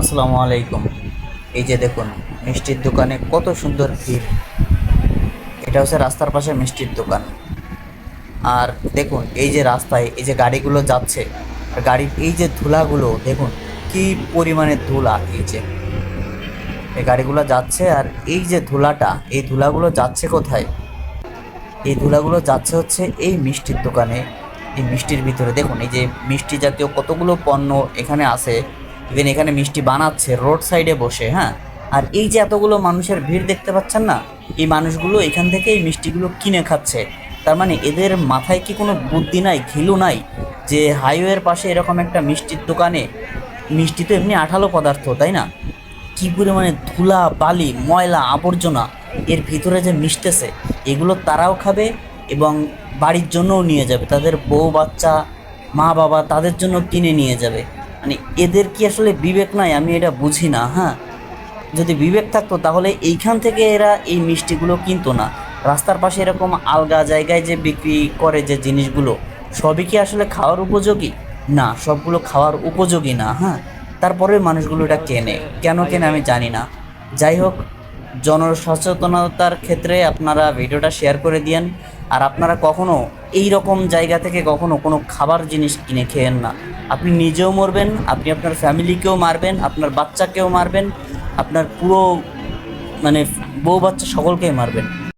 আসসালামু আলাইকুম। এই যে দেখুন, মিষ্টির দোকানে কত সুন্দর ভিড়। এটা হচ্ছে রাস্তার পাশে মিষ্টির দোকান। আর দেখুন, এই যে রাস্তায় এই যে গাড়িগুলো যাচ্ছে, আর গাড়ির এই যে ধুলাগুলো, দেখুন কি পরিমাণে ধুলা এই যে। এই গাড়িগুলো যাচ্ছে আর এই যে ধুলাটা, এই ধুলাগুলো যাচ্ছে কোথায়? এই ধুলাগুলো যাচ্ছে হচ্ছে এই মিষ্টির দোকানে। এই মিষ্টির ভিতরে, দেখুন এই যে মিষ্টি জাতীয় কতগুলো পণ্য এখানে আছে। ইভেন এখানে মিষ্টি বানাচ্ছে রোড সাইডে বসে হ্যাঁ? আর এই যে এতগুলো মানুষের ভিড় দেখতে পাচ্ছেন না, এই মানুষগুলো এখান থেকে এই মিষ্টিগুলো কিনে খাচ্ছে। তার মানে এদের মাথায় কি কোনো বুদ্ধি নাই, ঘিলু নাই, যে হাইওয়ের পাশে এরকম একটা মিষ্টির দোকানে, মিষ্টি তো এমনি আঠালো পদার্থ, তাই না? কি পরিমাণে ধুলা, বালি, ময়লা, আবর্জনা এর ভিতরে যে মিশতেছে, এগুলো তারাও খাবে এবং বাড়ির জন্যও নিয়ে যাবে। তাদের বউ বাচ্চা মা বাবা তাদের জন্য কিনে নিয়ে যাবে। মানে এদের কি আসলে বিবেক নাই? আমি এটা বুঝি না হ্যাঁ? যদি বিবেক থাকতো, তাহলে এইখান থেকে এরা এই মিষ্টিগুলো কিনতো না। রাস্তার পাশে এরকম আলগা জায়গায় যে বিক্রি করে যে জিনিসগুলো, সবই কি আসলে খাওয়ার উপযোগী? না, সবগুলো খাওয়ার উপযোগী না হ্যাঁ? তারপরে মানুষগুলো এটা কেনে। কেন কেনে আমি জানি না। যাই হোক, জনসচেতনতার ক্ষেত্রে আপনারা ভিডিওটা শেয়ার করে দিয়েন। আর আপনারা কখনো এই রকম জায়গা থেকে কখনো কোনো খাবার জিনিস কিনে খেয়েন না। আপনি নিজেও মরবেন, আপনি আপনার ফ্যামিলিকেও মারবেন, আপনার বাচ্চাকেও মারবেন, আপনার পুরো মানে বউ বাচ্চা সকলকেই মারবেন।